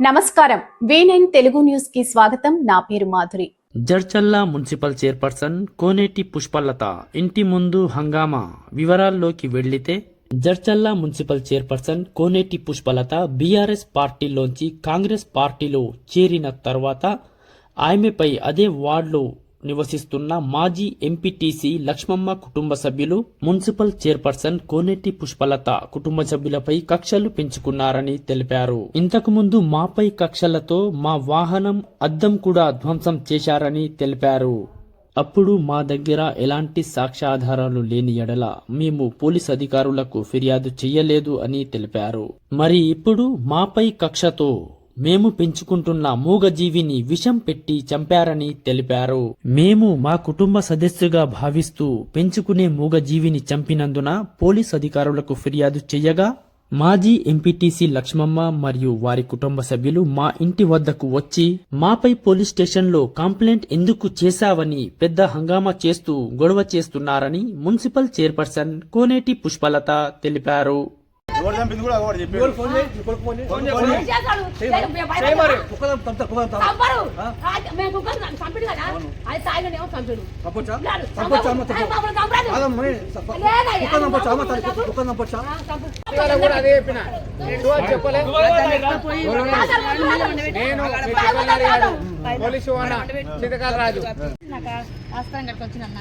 నమస్కారం. వీనైన్ తెలుగు న్యూస్కి స్వాగతం. నా పేరు మాధురి. జడ్చల్లా మున్సిపల్ చైర్పర్సన్ కోనేటి పుష్పలత ఇంటి ముందు హంగామా వివరాల్లోకి వెళ్ళితే Jadcherla municipal chairperson Koneti Pushpalatha BRS పార్టీలోంచి Congress పార్టీలో చేరిన తర్వాత ఆమెపై అదే వార్డులో నివసిస్తున్న మాజీ ఎంపీటీసీ లక్ష్మమ్మ కుటుంబ సభ్యులు మున్సిపల్ చైర్పర్సన్ కోనేటి పుష్పలత కుటుంబ సభ్యులపై కక్షలు పెంచుకున్నారని తెలిపారు. ఇంతకుముందు మాపై కక్షలతో మా వాహనం అద్దం కూడా ధ్వంసం చేశారని తెలిపారు. అప్పుడు మా దగ్గర ఎలాంటి సాక్ష్యాధారాలు లేని ఎడల మేము పోలీస్ అధికారులకు ఫిర్యాదు చెయ్యలేదు అని తెలిపారు. మరి ఇప్పుడు మాపై కక్షతో మేము పెంచుకుంటున్న మూగజీవిని విషం పెట్టి చంపారని తెలిపారు. మేము మా కుటుంబ సదస్సుగా భావిస్తూ పెంచుకునే మూగజీవిని చంపినందున పోలీస్ అధికారులకు ఫిర్యాదు చేయగా మాజీ ఎంపీటీసీ లక్ష్మమ్మ మరియు వారి కుటుంబ సభ్యులు మా ఇంటి వద్దకు వచ్చి మాపై పోలీస్ స్టేషన్లో కంప్లైంట్ ఎందుకు చేశావని పెద్ద హంగామా చేస్తూ గొడవ చేస్తున్నారని మున్సిపల్ చైర్పర్సన్ కోనేటి పుష్పలత తెలిపారు. ఎవరు చంపింది కూడా ఒకటి చెప్పాడు ఫోన్ చేయి, కొడుకు ఫోన్ చేయి. ఫోన్ మరి. భయపడతాడు. చేయి మరి. కుక్కలు చంపుతారు, కుక్కలు చంపుతారు. చంపరు. ఆ? ఆ, మేము కుక్కలు చం- చంపిడు కదా అది తాగినేమో చంపిడు చంపొచ్చా? లేడు. చంపొచ్చా అమ్మ, చంపరు. చంపు. చంపరు, చంపరాదు. కాదమ్మ, మరి చంప- లేదయ్యా. కుక్కలు చంపొచ్చా? అమ్మ, చంపు. తల్లి, కుక్కలు చంపొచ్చా? ఆ, చంపు. ఇవాళ కూడా అదే చెప్పిన నేను అని చెప్పలే నేను మీ చెప్పలేదు కాదు పోలీసు చితకాల రాజు నాకు ఆస్కారం గడికి వచ్చినన్న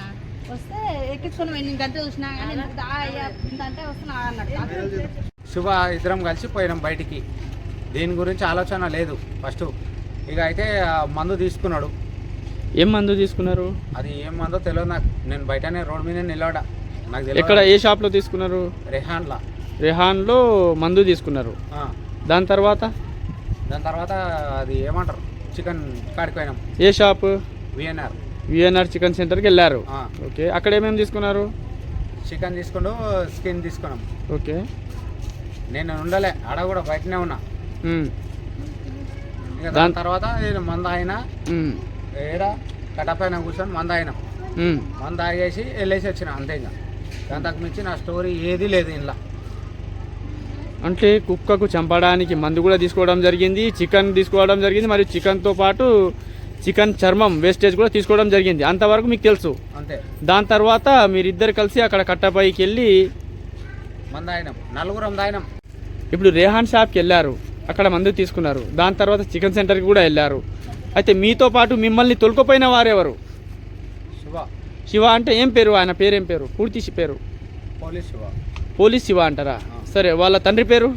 వస్తే ఎక్కించుకొని వెళ్ళి ఇంకంతే చూసినా కానీ నాకు దా అయ్యా ఇంతంటే వస్తున్నా అన్నట్టు శుభ ఇద్దరం కలిసి పోయినాం బయటికి. దీని గురించి ఆలోచన లేదు. ఫస్ట్ ఇక అయితే మందు తీసుకున్నాడు. ఏం మందు తీసుకున్నారు? అది ఏం మందో తెలియదు నాకు. నేను బయటనే రోడ్ మీద నిలబడా నాకు ఎక్కడ తెలియదు ఏ షాప్లో తీసుకున్నారు? రెహాన్లా. రెహాన్లో మందు తీసుకున్నారు. ఆ. దాని తర్వాత? దాని తర్వాత అది ఏమంటారు? చికెన్ కాడికి పోయినాం. ఏ షాప్? విఎన్ఆర్. విఎన్ఆర్ చికెన్ సెంటర్కి వెళ్ళారు. ఓకే అక్కడ ఏమేమి తీసుకున్నారు? చికెన్ తీసుకుంటూ స్కిన్ తీసుకున్నాం. ఓకే. నేను ఉండలే ఆడ కూడా బయటనే ఉన్నా. ఇక దాన్- తర్వాత నేను మంద అయినా ఏడ? కట్టపైన కూర్చొని మంద అయినాం. మంద తాగేసి వెళ్ళేసి వచ్చిన అంతే ఇంకా. తగ్గ మించి నా స్టోరీ ఏది లేదు ఇంట్లో అంటే కుక్కకు చంపడానికి మందు కూడా తీసుకోవడం జరిగింది చికెన్ తీసుకోవడం జరిగింది మరియు చికెన్తో పాటు చికెన్ చర్మం వేస్టేజ్ కూడా తీసుకోవడం జరిగింది. అంతవరకు మీకు తెలుసు. అంతే. దాని తర్వాత మీరిద్దరు కలిసి అక్కడ కట్టపైకి వెళ్ళి నలుగురం ఇప్పుడు రేహాన్ షాప్కి వెళ్ళారు. అక్కడ మందు తీసుకున్నారు. దాని తర్వాత చికెన్ సెంటర్కి కూడా వెళ్ళారు. అయితే మీతో పాటు మిమ్మల్ని తొలుకపోయిన వారెవరు శివ. శివ అంటే ఏం పేరు? ఆయన పేరు ఏం పేరు? పూర్తి పేరు? పోలీస్ శివ. పోలీస్ శివ అంటారా? సరే వాళ్ళ తండ్రి పేరు.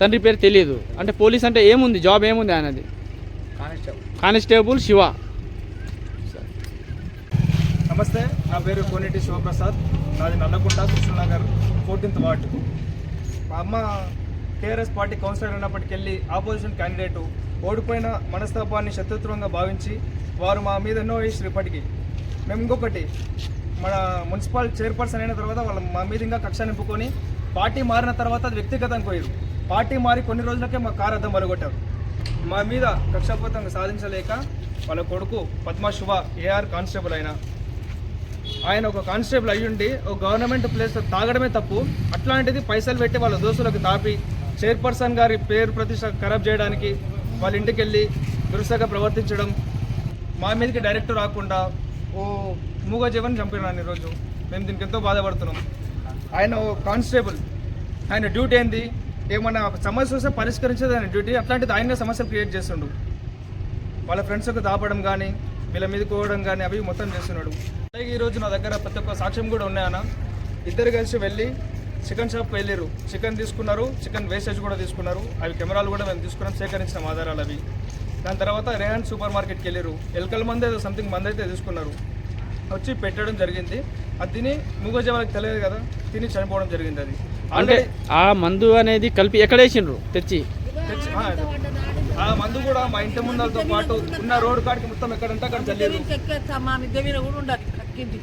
తండ్రి పేరు తెలియదు అంటే పోలీస్ అంటే ఏముంది? జాబ్ ఏముంది ఆయనది? Constable constable Shiva. నమస్తే నా పేరు కోనేటి శివప్రసాద్. నాది నల్లకుంట కృష్ణనగర్ ఫోర్టీన్త్ వార్డ్. మా అమ్మ టీఆర్ఎస్ పార్టీ కౌన్సిలర్ ఉన్నప్పటికెళ్ళి ఆపోజిషన్ క్యాండిడేట్ ఓడిపోయిన మనస్తాపాన్ని శత్రుత్వంగా భావించి వారు మా మీద ఎన్నో వేసారు ఇప్పటికీ. మేము ఇంకొకటి మన మున్సిపల్ చైర్పర్సన్ అయిన తర్వాత వాళ్ళ మా మీద ఇంకా కక్ష నింపుకొని పార్టీ మారిన తర్వాత అది వ్యక్తిగతంగా పోయారు పార్టీ మారి కొన్ని రోజులకే మా కారు అద్దం పలగొట్టారు మా మీద కక్షాపూరితంగా సాధించలేక వాళ్ళ కొడుకు పద్మ శుభ ఏఆర్ కానిస్టేబుల్ అయినా. ఆయన ఒక కానిస్టేబుల్ అయ్యుండి ఒక గవర్నమెంట్ ప్లేస్ తాగడమే తప్పు. అట్లాంటిది పైసలు పెట్టి వాళ్ళ దోస్తులకు తాపి చైర్పర్సన్ గారి పేరు ప్రతిష్ట ఖరాబ్ చేయడానికి వాళ్ళ ఇంటికి వెళ్ళి దురుసగా ప్రవర్తించడం. మా మీదకి డైరెక్ట్ రాకుండా ఓ మూగ జీవన్ చంపినాను ఈరోజు. మేము దీనికి ఎంతో బాధపడుతున్నాం. ఆయన ఓ కానిస్టేబుల్. ఆయన డ్యూటీ ఏంది? ఏమన్నా సమస్య వస్తే పరిష్కరించేది ఆయన డ్యూటీ. అట్లాంటిది ఆయనే సమస్యలు క్రియేట్ చేస్తుండు. వాళ్ళ ఫ్రెండ్స్కి దాపడం కానీ వీళ్ళ మీద కోవడం కానీ అవి మొత్తం చేస్తున్నాడు. అలాగే ఈరోజు నా దగ్గర ప్రతి ఒక్క సాక్ష్యం కూడా ఉన్నాయన్న ఇద్దరు కలిసి వెళ్ళి చికెన్ షాప్కి వెళ్ళారు చికెన్ తీసుకున్నారు చికెన్ వేస్టేజ్ కూడా తీసుకున్నారు. అవి కెమెరాలు కూడా మేము తీసుకున్నాం సేకరించిన ఆధారాలు అవి. దాని తర్వాత రేహాన్ సూపర్ మార్కెట్కి వెళ్ళారు ఎలకల మంది ఏదో సంథింగ్ మంది అయితే తీసుకున్నారు. వచ్చి పెట్టడం జరిగింది. అది తిని మూగజ వాళ్ళకి తెలియదు కదా తిని చనిపోవడం జరిగింది అది. అంటే ఆ మందు అనేది కలిపి ఎక్కడేసిండ్రు? తెచ్చి? తెచ్చి- ఆ, మందు కూడా మా ఇంటి ముందలతో పాటు ఉన్న రోడ్డు కాడికి మొత్తం ఎక్కడంటే అక్కడ చల్లేరు మా మిద్దె మీద కూడా ఉండాలి కక్కింది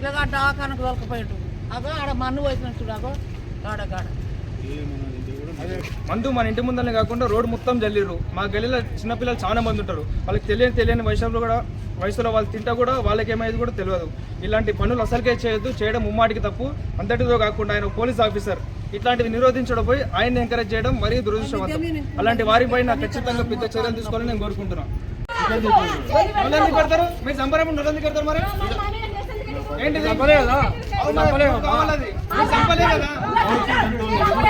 ఇలా దవాఖానకు దొరకపోయాడు అగో ఆడ మన్ను పోసిన చూడగో గాడ గాడ. మందు మన ఇంటి ముందరనే కాకుండా రోడ్డు మొత్తం జల్లిర్రు. మా గల్లీలో చిన్నపిల్లలు చాలా మంది ఉంటారు. వాళ్ళకి తెలియని తెలియని వయసులో కూడా వయసులో వాళ్ళు తింటా కూడా వాళ్ళకి ఏమైంది కూడా తెలియదు. ఇలాంటి పనులు అసలుకే చేయొద్దు చేయడం ముమ్మాటికి తప్పు. అంతటితో కాకుండా ఆయన పోలీస్ ఆఫీసర్. ఇట్లాంటివి నిరోధించడం పోయి ఆయన్ని ఎంకరేజ్ చేయడం మరీ దురదృష్టవంతం. అలాంటి వారిపైన ఖచ్చితంగా పెద్ద చర్యలు తీసుకోవాలని నేను కోరుకుంటున్నాను పెడతారు మీరు? సంబరం నొల్లెందుకు పెడతారు మరి ఏంటి కదా. కదా